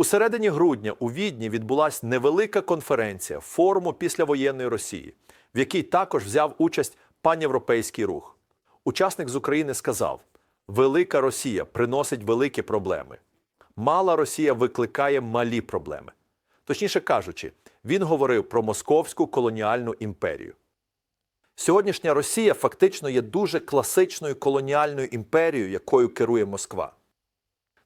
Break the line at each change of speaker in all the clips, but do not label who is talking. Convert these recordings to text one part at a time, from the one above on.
У середині грудня у Відні відбулася невелика конференція форуму післявоєнної Росії, в якій також взяв участь панєвропейський рух. Учасник з України сказав: Велика Росія приносить великі проблеми. Мала Росія викликає малі проблеми. Точніше кажучи, він говорив про московську колоніальну імперію. Сьогоднішня Росія фактично є дуже класичною колоніальною імперією, якою керує Москва.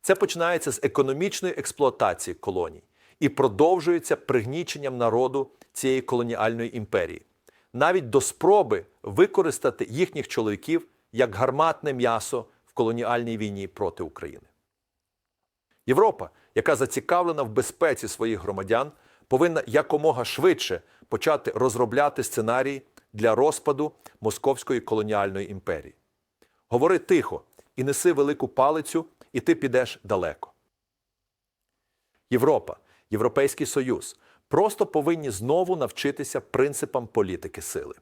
Це починається з економічної експлуатації колоній і продовжується пригніченням народу цієї колоніальної імперії, навіть до спроби використати їхніх чоловіків як гарматне м'ясо в колоніальній війні проти України. Європа, яка зацікавлена в безпеці своїх громадян, повинна якомога швидше почати розробляти сценарії для розпаду московської колоніальної імперії. Говори тихо і неси велику палицю, і ти підеш далеко. Європа, Європейський Союз просто повинні знову навчитися принципам політики сили.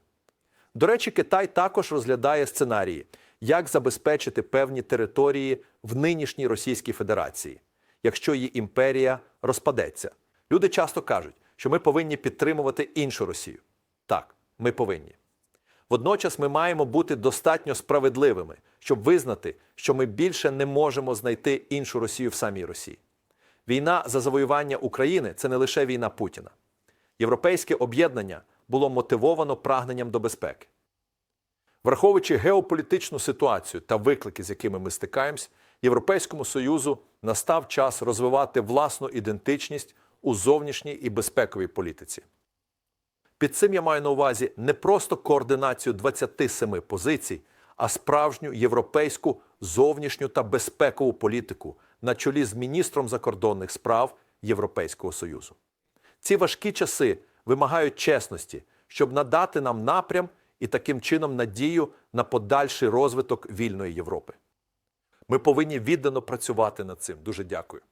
До речі, Китай також розглядає сценарії, як забезпечити певні території в нинішній Російській Федерації, якщо її імперія розпадеться. Люди часто кажуть, що ми повинні підтримувати іншу Росію. Так, ми повинні. Водночас ми маємо бути достатньо справедливими, щоб визнати, що ми більше не можемо знайти іншу Росію в самій Росії. Війна за завоювання України це не лише війна Путіна. Європейське об'єднання було мотивовано прагненням до безпеки. Враховуючи геополітичну ситуацію та виклики, з якими ми стикаємось, Європейському Союзу настав час розвивати власну ідентичність у зовнішній і безпековій політиці. Під цим я маю на увазі не просто координацію 27 позицій, а справжню європейську зовнішню та безпекову політику на чолі з міністром закордонних справ Європейського Союзу. Ці важкі часи вимагають чесності, щоб надати нам напрям і таким чином надію на подальший розвиток вільної Європи. Ми повинні віддано працювати над цим. Дуже дякую.